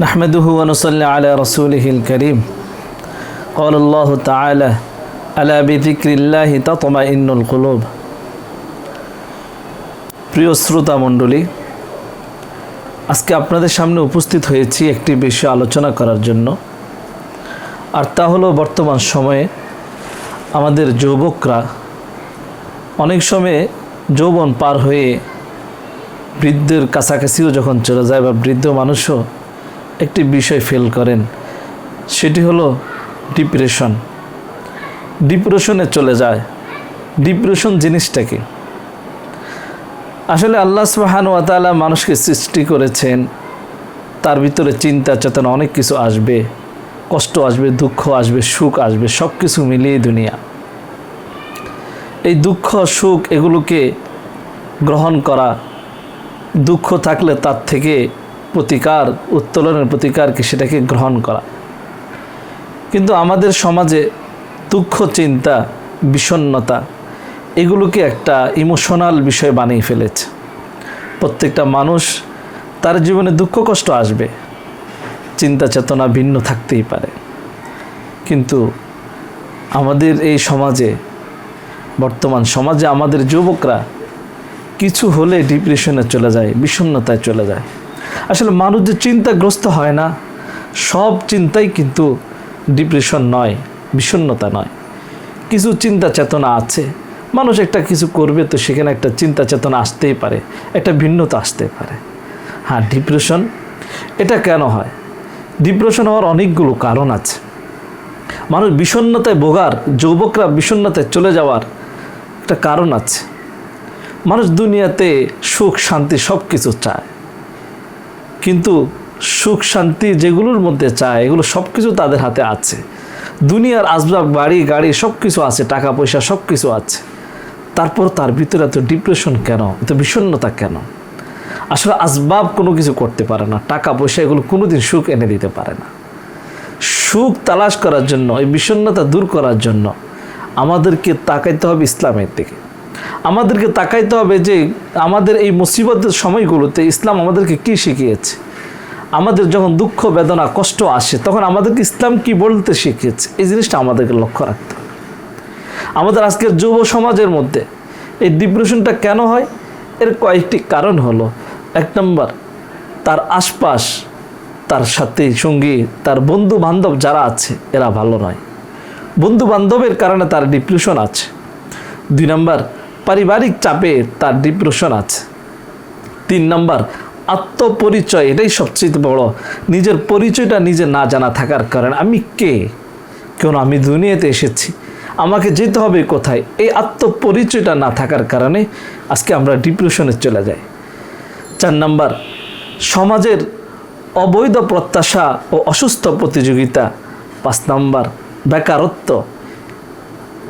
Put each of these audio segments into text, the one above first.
نحمده ونصلي على رسوله الكريم قال الله تعالى ألا بذكر الله تطمئن القلوب প্রিয় শ্রোতা মণ্ডলী আজকে আপনাদের সামনে উপস্থিত হয়েছি একটি বিষয় আলোচনা করার জন্য আর তা হলো বর্তমান সময়ে আমাদের যুবকরা অনেক সময়ে যৌবন পার হয়ে বৃদ্ধের কাছাকাছিও যখন চলে যায় বা বৃদ্ধ মানুষও একটি বিষয় ফেল করেন, সেটি হলো ডিপ্রেশন। ডিপ্রেশনে চলে যায়। ডিপ্রেশন জিনিসটাকে। আসলে আল্লাহ সুবাহান ওয়াতালা মানুষকে সৃষ্টি করেছেন, তার ভিতরে চিন্তা চেতনা অনেক কিছু আসবে। কষ্ট আসবে, দুঃখ আসবে, সুখ আসবে সব কিছু মিলিয়ে দুনিয়া। এই দুঃখ, সুখ এগুলোকে গ্রহণ করা, দুঃখ থাকলে তার থেকে প্রতিকার, উত্তোলনের প্রতিকারকে সেটাকে গ্রহণ করা। কিন্তু আমাদের সমাজে দুঃখ, চিন্তা বিষণ্নতা এগুলোকে একটা ইমোশনাল বিষয় বানিয়ে ফেলেছে। প্রত্যেকটা মানুষ তার জীবনে দুঃখ, কষ্ট আসবে, চিন্তা, চেতনা ভিন্ন থাকতেই পারে। কিন্তু আমাদের এই সমাজে, বর্তমান সমাজে আমাদের যুবকরা কিছু হলে ডিপ্রেশনে চলে যায়, বিষণ্ণতায় চলে যায়। আসলে মানুষ যে চিন্তাগ্রস্ত হয় না, সব চিন্তাই কিন্তু ডিপ্রেশন নয়, বিষণ্ণতা নয়। কিছু চিন্তা চেতনা আছে, মানুষ একটা কিছু করবে তো সেখানে একটা চিন্তা চেতনা আসতেই পারে, একটা ভিন্নতা আসতে পারে। হ্যাঁ ডিপ্রেশন, এটা কেন হয়? ডিপ্রেশন হওয়ার অনেকগুলো কারণ আছে। মানুষ বিষণ্ণতায় ভোগার, যুবকরা বিষণ্ণতায় চলে যাওয়ার একটা কারণ আছে। মানুষ দুনিয়াতে সুখ, শান্তি সব কিছু চায়। কিন্তু সুখ, শান্তি যেগুলোর মধ্যে চায়, এগুলো সব কিছু তাদের হাতে আছে। দুনিয়ার আসবাব, বাড়ি, গাড়ি সব কিছু আছে, টাকা পয়সা সব কিছু আছে। তারপর তার ভিতরে এত ডিপ্রেশন কেন? এত বিষণ্ণতা কেন? আসলে আসবাব কোনো কিছু করতে পারে না, টাকা পয়সা এগুলো কোনোদিন সুখ এনে দিতে পারে না। সুখ তালাশ করার জন্য, এই বিষণ্ণতা দূর করার জন্য আমাদেরকে তাকাইতে হবে ইসলামের দিকে। আমাদেরকে তাকাইতে হবে যে আমাদের এই মুসিবতের সময়গুলোতে ইসলাম আমাদেরকে কি শিখিয়েছে? আমাদের যখন দুঃখ, বেদনা, কষ্ট আসে, তখন আমাদেরকে ইসলাম কি বলতে শিখিয়েছে? এই জিনিসটা আমাদেরকে লক্ষ্য রাখতে হবে। আমাদের আজকের যুব সমাজের মধ্যে এই ডিপ্রেশনটা কেন হয়? এর কয়েকটি কারণ হলো, এক নম্বর, তার আশপাশ, তার সাথে সঙ্গী, তার বন্ধু বান্ধব যারা আছে, এরা ভালো নয়। বন্ধু বান্ধবের কারণে তার ডিপ্রেশন আছে। দুই নম্বর পারিবারিক চাপে তার ডিপ্রেশন আছে। তিন নম্বর, আত্মপরিচয়, এটাই সবচেয়ে বড়। নিজের পরিচয়টা নিজে না জানা থাকার কারণে। আমি কে? কেন আমি দুনিয়াতে এসেছি? আমাকে যেতে হবে কোথায়? এই আত্মপরিচয়টা না থাকার কারণে আজকে আমরা ডিপ্রেশনে চলে যাই। চার নম্বর, সমাজের অবৈধ প্রত্যাশা ও অসুস্থ প্রতিযোগিতা। পাঁচ নম্বর, বেকারত্ব।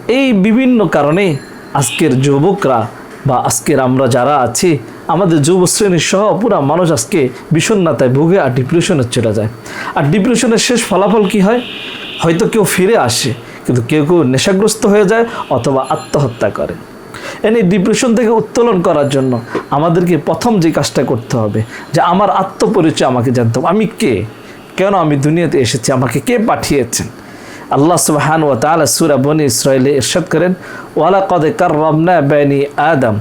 এই বিভিন্ন কারণে আজকের যুবকরা বা আজকের আমরা যারা আছি, আমাদের যুব শ্রেণির সহ পুরা মানুষ আজকে বিষণ্ণতায় ভুগে আর ডিপ্রেশনে চলে যায়। আর ডিপ্রেশনের শেষ ফলাফল কি হয়? হয়তো কেউ ফিরে আসে, কিন্তু কেউ কেউ নেশাগ্রস্ত হয়ে যায় অথবা আত্মহত্যা করে। এনে ডিপ্রেশন থেকে উত্তোলন করার জন্য আমাদেরকে প্রথম যে কাজটা করতে হবে, যে আমার আত্মপরিচয় আমাকে জানতে হবে। আমি কে? কেন আমি দুনিয়াতে এসেছি? আমাকে কে পাঠিয়েছেন? আল্লাহ সুবহান ওয়া তাআলা সূরা বনি ইসরাইলে ইরশাদ করেন ওয়ালা কদ কাররামনা বানি আদম।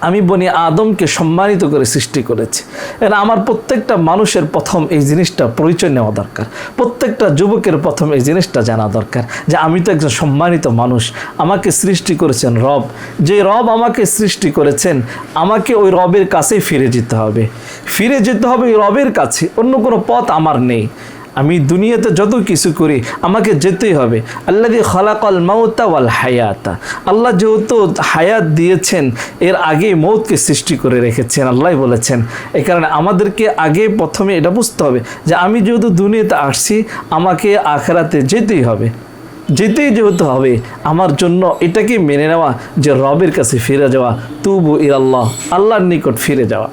আমি বনি আদমকে সম্মানিত করে সৃষ্টি করেছি। এর আমার প্রত্যেকটা মানুষের প্রথম এই জিনিসটা পরিচয় নেওয়া দরকার। প্রত্যেকটা যুবকের প্রথম এই জিনিসটা জানা দরকার যে আমি তো একজন সম্মানিত মানুষ। আমাকে সৃষ্টি করেছেন রব। যে রব আমাকে সৃষ্টি করেছেন, আমাকে ওই রবের কাছেই ফিরে যেতে হবে। ফিরে যেতে হবে ওই রবের কাছে। অন্য কোনো পথ আমার নেই। আমি দুনিয়াতে যত কিছু করি, আমাকে যেতেই হবে। আল্লাহ দিয়ে খলাকল মাউতা ওয়াল হায়াতা। আল্লাহ যেহেতু হায়াত দিয়েছেন, এর আগে মৌতকে সৃষ্টি করে রেখেছেন আল্লাহ বলেছেন। এই কারণে আমাদেরকে আগে প্রথমে এটা বুঝতে হবে যে আমি যেহেতু দুনিয়াতে আসছি, আমাকে আখেরাতে যেতেই হবে। যেতেই যেহেতু হবে, আমার জন্য এটাকে মেনে নেওয়া যে রবের কাছে ফিরে যাওয়া, তুবু ই আল্লাহ আল্লাহর নিকট ফিরে যাওয়া।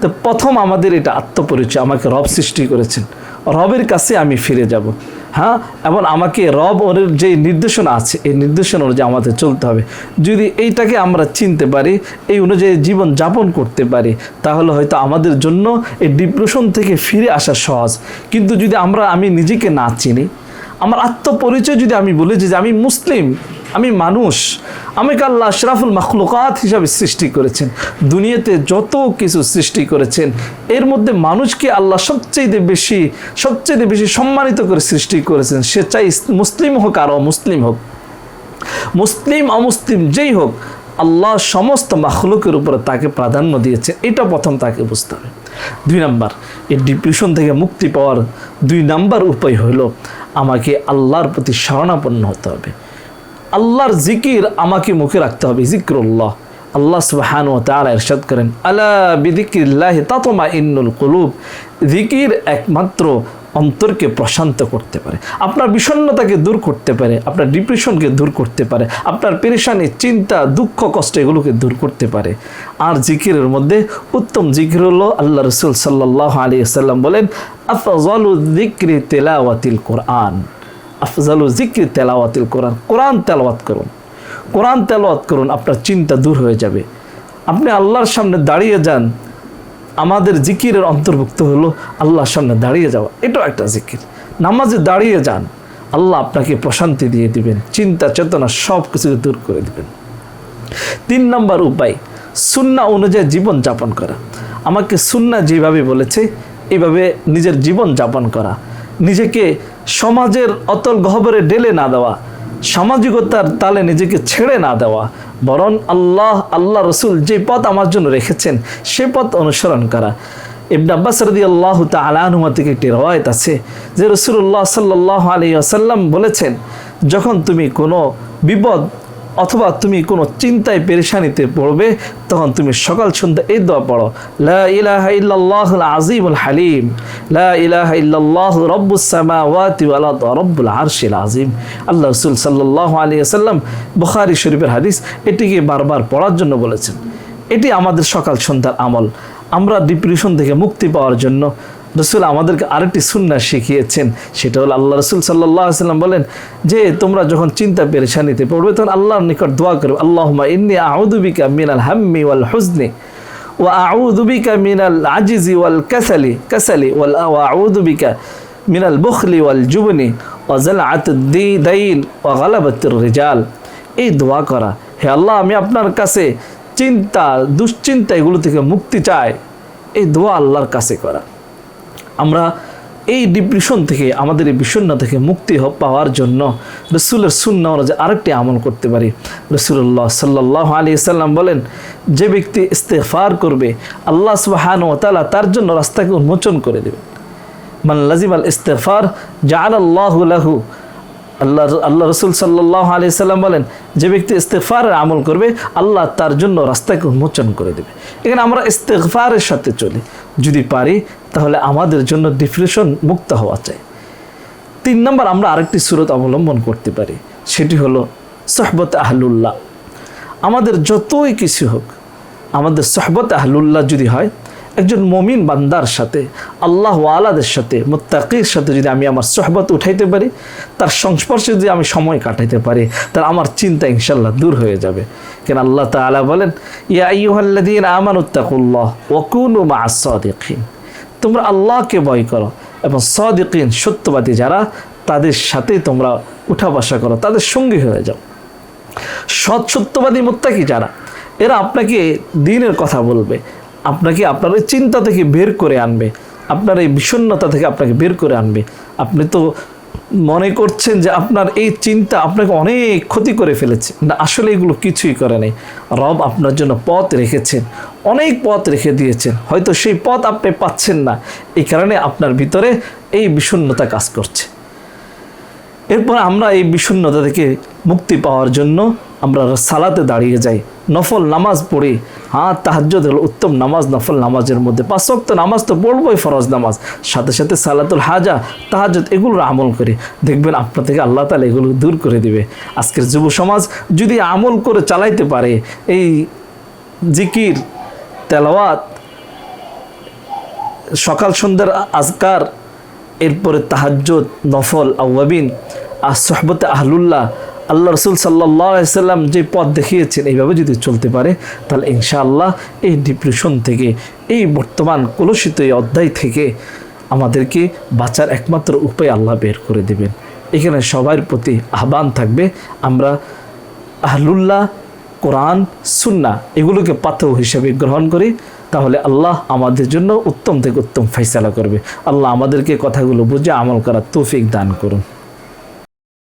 তো প্রথম আমাদের এটা আত্মপরিচয়, আমাকে রব সৃষ্টি করেছেন। রবের কাছে আমি ফিরে যাব। হ্যাঁ? এবং আমাকে রব ওর যে নির্দেশনা আছে, এই নির্দেশনা অনুযায়ী আমাদের চলতে হবে। যদি এইটাকে আমরা চিনতে পারি, এই অনুযায়ী জীবন যাপন করতে পারি, তাহলে হয়তো আমাদের জন্য এই ডিপ্রেশন থেকে ফিরে আসা সহজ। কিন্তু যদি আমরা, আমি নিজেকে না চিনি, আমার আত্মপরিচয় যদি আমি বলি যে আমি মুসলিম, আমি মানুষ আমাকে আল্লাহ আশরাফুল মখলুকাত হিসাবে সৃষ্টি করেছেন? দুনিয়াতে যত কিছু সৃষ্টি করেছেন, এর মধ্যে মানুষকে আল্লাহ সবচেয়ে বেশি সবচেয়ে বেশি সম্মানিত করে সৃষ্টি করেছেন। সে চাই মুসলিম হোক আর অমুসলিম হোক। মুসলিম, অমুসলিম যেই হোক, আল্লাহ সমস্ত মাখলুকের উপরে তাকে প্রাধান্য দিয়েছে। এটা প্রথম তাকে বুঝতে হবে। দুই নাম্বার, এই ডিপ্রেশন থেকে মুক্তি পাওয়ার দুই নাম্বার উপায় হলো, আমাকে আল্লাহর প্রতি শরণাপন্ন হতে হবে। আল্লাহর জিকির আমাকে মুখে রাখতে হবে, জিক্রুল্লাহ। আল্লাহ সুবহান তারা ইরশাদ করেন, আলা বিদিকিল্লাহ তাতমা ইন্নুল কুলুব। জিকির একমাত্র অন্তরকে প্রশান্ত করতে পারে, আপনার বিষণ্ণতাকে দূর করতে পারে, আপনার ডিপ্রেশনকে দূর করতে পারে, আপনার পেরেশানি, চিন্তা, দুঃখ, কষ্ট এগুলোকে দূর করতে পারে। আর জিকিরের মধ্যে উত্তম জিকির হলো আল্লাহ রসুল সাল্লাহ আলী সাল্লাম বলেন, আফজলু জিক্রি তেলাওয়াতিল কোরআন। আফজালু জিক্রি তেলাওয়াতিল কোরআন কোরআন তেলাওয়াত করুন। কোরআন তেলাওয়াত করুন, আপনার চিন্তা দূর হয়ে যাবে। আপনি আল্লাহর সামনে দাঁড়িয়ে যান, আমাদের জিকিরের অন্তর্ভুক্ত হলো আল্লাহর সামনে দাঁড়িয়ে যাওয়া। এটাও একটা জিকির। নামাজে দাঁড়িয়ে যান, আল্লাহ আপনাকে প্রশান্তি দিয়ে দিবেন, চিন্তা চেতনা সব কিছুকে দূর করে দিবেন। তিন নম্বর উপায়, সুন্না অনুযায়ী জীবন যাপন করা। আমাকে সুন্না যেভাবে বলেছে এইভাবে নিজের জীবন যাপন করা। নিজেকে সমাজের অতল গহবরে ডেলে না দেওয়া, সামাজিকতার তালে নিজেকে ছেড়ে না দেওয়া, বরং আল্লাহ আল্লাহ রসুল যে পথ আমার জন্য রেখেছেন, সে পথ অনুসরণ করা। ইবন আব্বাস রদি আল্লাহ তালানুমা থেকে একটি রওয়ায়ত আছে, যে রসুল্লাহ সাল্লাহ আলী আসাল্লাম বলেছেন, যখন তুমি কোনো বিপদ অথবা তুমি কোনো চিন্তায় পেরেশানিতে পড়বে, তখন তুমি সকাল সন্ধ্যা এই দোয়া পড়ো। লা ইলাহা আজিমুল হালিম। লা ইলাহা রব্বুল আরশিল আজিম আল্লাহ রাসূল সাল্লাল্লাহু আলাইহি ওয়াসাল্লাম বুখারী শরীফের হাদিস এটিকে বারবার পড়ার জন্য বলেছেন। এটি আমাদের সকাল সন্ধ্যার আমল। আমরা ডিপ্রেশন থেকে মুক্তি পাওয়ার জন্য রসুল আমাদেরকে আরেকটি সুন্না শিখিয়েছেন, সেটা হলো আল্লাহ রসুল সাল্লাম বলেন, যে তোমরা যখন চিন্তা পেরেশানিতে পড়বে, তখন আল্লাহর নিকট দোয়া করবে আল্লাহমা ইন্নি আউদুবিকা মিনাল হাম্মি ওয়াল হুজনি ও আউদুবিকা মিনাল আজিজি ওয়াল কাসালি কাসালি ওয়াল আউদুবিকা মিনাল বুখলি ওয়াল জুবনি ওয়াজাল আতদ্দি দাইন ও গালাবতুর রিজাল। এই দোয়া করা, হে আল্লাহ, আমি আপনার কাছে চিন্তা, দুশ্চিন্তা এগুলো থেকে মুক্তি চাই। এই দোয়া আল্লাহর কাছে করা। আমরা এই ডিপ্রেশন থেকে, আমাদের এই বিষণ্ণ থেকে মুক্তি পাওয়ার জন্য রসুলের শূন্য যে আরেকটি আমল করতে পারি। রসুল্লাহ সাল্লাহ আলী সাল্লাম বলেন, যে ব্যক্তি ইস্তেফার করবে, আল্লাহ সুবাহান ও তালা তার জন্য রাস্তাকে উন্মোচন করে দেবে মান লাজিম আল ইস্তেফার জান আল্লাহ লাহু আল্লাহ আল্লাহ রসুল সাল্লাহ আলি সাল্লাম বলেন, যে ব্যক্তি ইস্তেফারের আমল করবে, আল্লাহ তার জন্য রাস্তাকে উন্মোচন করে দেবে। এখানে আমরা ইস্তেফারের সাথে চলি। যদি পারি তাহলে আমাদের জন্য ডিপ্রেশন মুক্ত হওয়া চাই। তিন নম্বর আমরা আরেকটি সুরত অবলম্বন করতে পারি, সেটি হলো সহবত আহলুল্লাহ। আমাদের যতই কিছু হোক, আমাদের সহবত আহলুল্লাহ যদি হয়, একজন মমিন বান্দার সাথে, আল্লাহ আলাদের সাথে, মোত্তাকির সাথে যদি আমি আমার সহবত উঠাইতে পারি, তার সংস্পর্শে যদি আমি সময় কাটাইতে পারি, তার আমার চিন্তা ইনশাল্লাহ দূর হয়ে যাবে। কেন আল্লাহ তালা বলেন, ইয়া আইয়ুহাল্লাযীনা আমানুত্তাকুল্লাহ ওয়া কুনু মা'আস সাদিকিন তোমরা আল্লাহকে ভয় করো এবং সদিকিন, সত্যবাদী যারা, তাদের সাথে তোমরা উঠা বসা করো, তাদের সঙ্গী হয়ে যাও। সৎ, সত্যবাদী মোত্তাকি যারা, এরা আপনাকে দিনের কথা বলবে, আপনাকে আপনার চিন্তা থেকে বের করে আনবে, আপনার এই বিষণ্ণতা থেকে আপনাকে বের করে আনবে। আপনি তো মনে করছেন যে আপনার এই চিন্তা আপনাকে অনেক ক্ষতি করে ফেলেছে। না, আসলে এগুলো কিছুই করে নাই। রব আপনার জন্য পথ রেখেছেন, অনেক পথ রেখে দিয়েছেন। হয়তো সেই পথ আপনি পাচ্ছেন না। এই কারণে আপনার ভিতরে এই বিষণ্নতা কাজ করছে। এরপর আমরা এই বিষণ্নতা থেকে মুক্তি পাওয়ার জন্য আমরা সালাতে দাঁড়িয়ে যাই, নফল নামাজ পড়ি। হ্যাঁ হলো উত্তম নামাজ, নফল নামাজের মধ্যে। পাঁচ ওয়াক্ত নামাজ তো পড়বই ফরজ নামাজ। সাথে সাথে সালাতুল হাজা, তাহাজ্জুদ এগুলোর আমল করে। দেখবেন আপনার থেকে আল্লাহ তালা এগুলো দূর করে দিবে। আজকের যুব সমাজ যদি আমল করে চালাইতে পারে, এই জিকির, তেলাওয়াত, সকাল সন্ধ্যার আজকার, এরপরে তাহাজ্জুদ, নফল আউয়াবিন আর সহবতে আহলুল্লাহ আল্লাহ রসুল সাল্লাম যে পথ দেখিয়েছেন, এইভাবে যদি চলতে পারে, তাহলে ইনশাআল্লাহ এই ডিপ্রেশন থেকে, এই বর্তমান কলুষিত এই অধ্যায় থেকে আমাদেরকে বাঁচার একমাত্র উপায় আল্লাহ বের করে দেবেন। এখানে সবার প্রতি আহ্বান থাকবে, আমরা আহলুল্লাহ, কোরআন সুন্না এগুলোকে পাথর হিসেবে গ্রহণ করি, তাহলে আল্লাহ আমাদের জন্য উত্তম থেকে উত্তম ফয়সালা করবে। আল্লাহ আমাদেরকে কথাগুলো বুঝে আমল করার তৌফিক দান করুন।